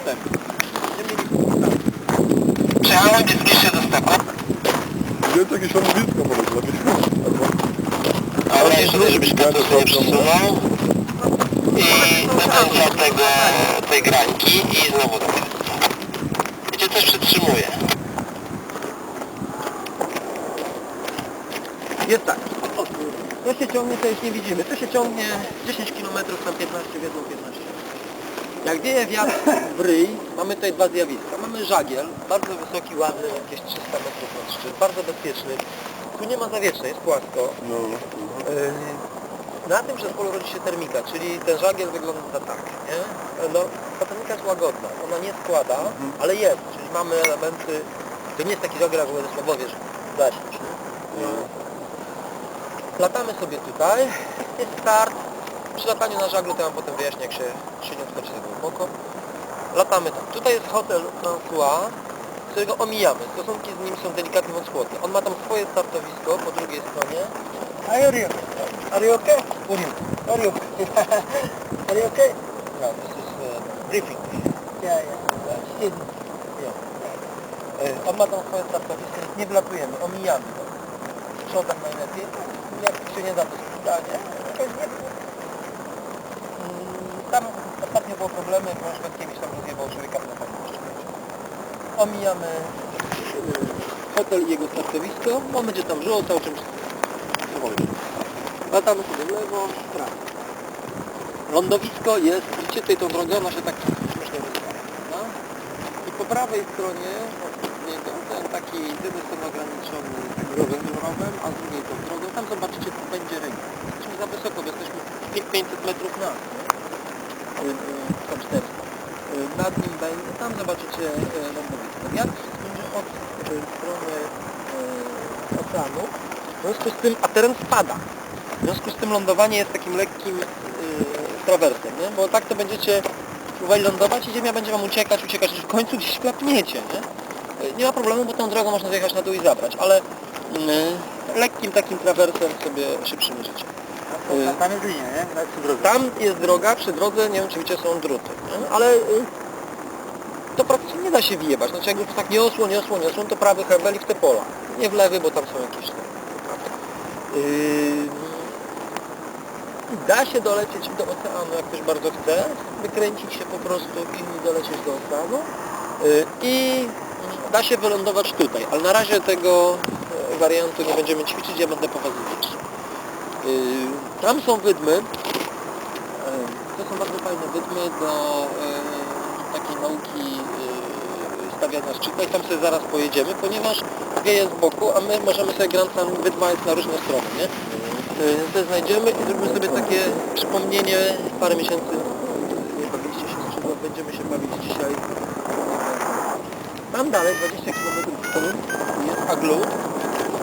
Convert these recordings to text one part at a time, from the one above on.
dostępu. Nie mieli Przejechałem gdzieś bliższe dostępu. Więc jakieś stanowisko może zrobić. Ale jeszcze żebyś pan to sobie przesunął. I dokończa tego, tej grańki i znowu do miejsca. Wiecie, coś przytrzymuje. Jest tak. O, to się ciągnie, to już nie widzimy. To się ciągnie 10 km, tam 15 w jedną 15. Jak wieje wiatr w ryj, mamy tutaj dwa zjawiska. Mamy żagiel, bardzo wysoki, ładny, jakieś 300 metrów nad szczyt, bardzo bezpieczny. Tu nie ma zawietrznej, jest płasko. No. Yy, Na tym zespole rodzi się termika, czyli ten żagiel wygląda tak, nie? No, ta termika jest łagodna, ona nie składa, ale jest, czyli mamy elementy, to nie jest taki żagiel jak w Władysławowie, że zaśniesz, nie? Latamy sobie tutaj, jest start, przy lataniu na żaglu to ja wam potem wyjaśnię, jak się, się nie odchodzi za głęboko. Latamy tam. Tutaj jest hotel François, którego omijamy. Stosunki z nim są delikatnie odchłodne. On ma tam swoje startowisko po drugiej stronie. Are you, are you okay? Are you? Are you? are you okay? No, this is uh, briefing. Yeah, yeah. yeah. On ma tam swoje startowisko, więc nie wlatujemy, omijamy go. Przodem najlepiej. Jak się nie da, to. Tam było problemy, bo Szwedkiewicz tam mówię, bo człowieka na Omijamy yy, hotel i jego startowisko. On będzie tam żył, cały czymś powoli. Latamy sobie w lewo, w prawo. Lądowisko jest, widzicie tutaj tą drogę, ona się tak śmiesznie rozwala. I po prawej stronie od niego ten taki jedyny są ograniczony grobem rowem, a z drugiej tą drogą, tam zobaczycie, będzie rynek. Jesteśmy za wysoko, bo jesteśmy 500 metrów na. E, K400. E, nad nim będzie, tam zobaczycie e, lądowisko. Jarki będzie od strony oceanu. W związku z tym, a teren spada. W związku z tym lądowanie jest takim lekkim yy, trawersem, nie? bo tak to będziecie próbowali lądować i ziemia będzie wam uciekać, uciekać, aż w końcu gdzieś klapniecie. Nie? nie ma problemu, bo tą drogą można zjechać na dół i zabrać, ale yy, lekkim takim trawersem sobie szybszym życie. Tam jest linia, nie? Tam jest droga, przy drodze, nie wiem czy wiecie, są druty, nie? ale y, to praktycznie nie da się wyjebać. Znaczy jakby tak niosło, niosło, niosło, to prawy w te pola. Nie w lewy, bo tam są jakieś tam. Yy, da się dolecieć do oceanu, jak ktoś bardzo chce, wykręcić się po prostu i dolecieć do oceanu. Yy, I da się wylądować tutaj, ale na razie tego e, wariantu nie będziemy ćwiczyć, ja będę po Was widzieć. Yy, Tam są wydmy. Yy, To są bardzo fajne wydmy do yy, takiej nauki yy, stawiania szczytła i tam sobie zaraz pojedziemy, ponieważ wieje z boku, a my możemy sobie Grand San wydma jest na różne strony, nie? Te znajdziemy i zrobimy sobie takie przypomnienie parę miesięcy nie bawiliście się skrzydła, będziemy się bawić dzisiaj. Tam dalej 20 km stronę jest Aglut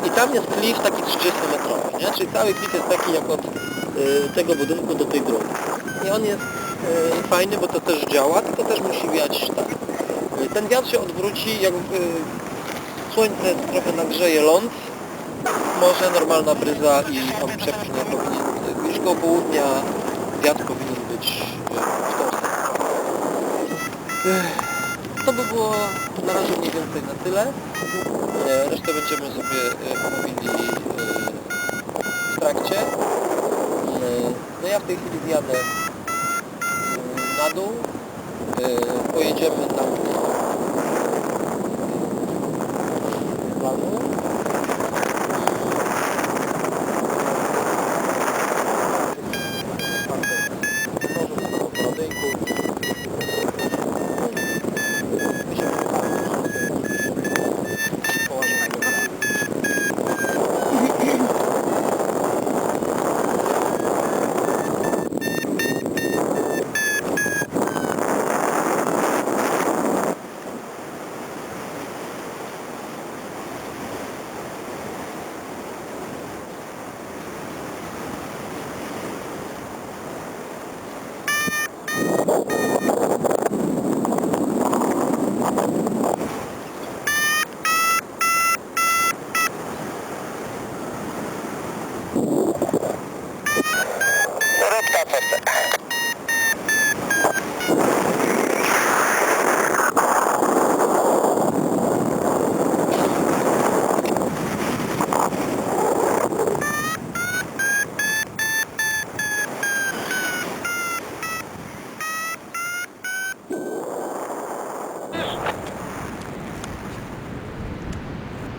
i tam jest klif taki 30-metrowy, nie? Czyli cały klif jest taki jak od y, tego budynku do tej drogi. I on jest y, fajny, bo to też działa, tylko też musi wiać tak. Y, ten wiatr się odwróci, jak y, słońce trochę nagrzeje ląd, może normalna bryza i on przepchnie, powinien, gdzieś koło południa wiatr powinien być y, w tą stronę. To by było na razie mniej więcej na tyle. E, Resztę będziemy sobie e, mówili e, w trakcie. E, No ja w tej chwili zjadę e, na dół. E, Pojedziemy tam Grupta CT.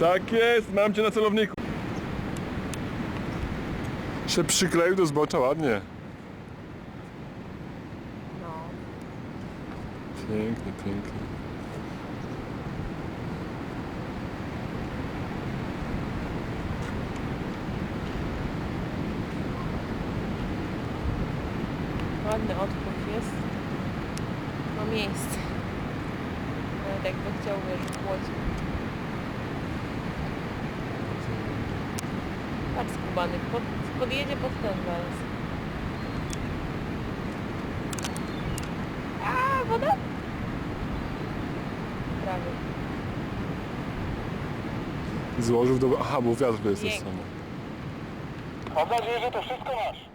Tak jest, mam cię na celowniku. Się przykleił do zbocza ładnie. Pięknie, pięknie. Ładny odpływ jest. Ma miejsce. Nawet jakby chciał wiesz, w Łodzi. Patrz skubany, pod, podjedzie pod ten zaraz. Złożył do... Aha, bo wiatr jest ze sobą. Mam nadzieję, że to wszystko masz.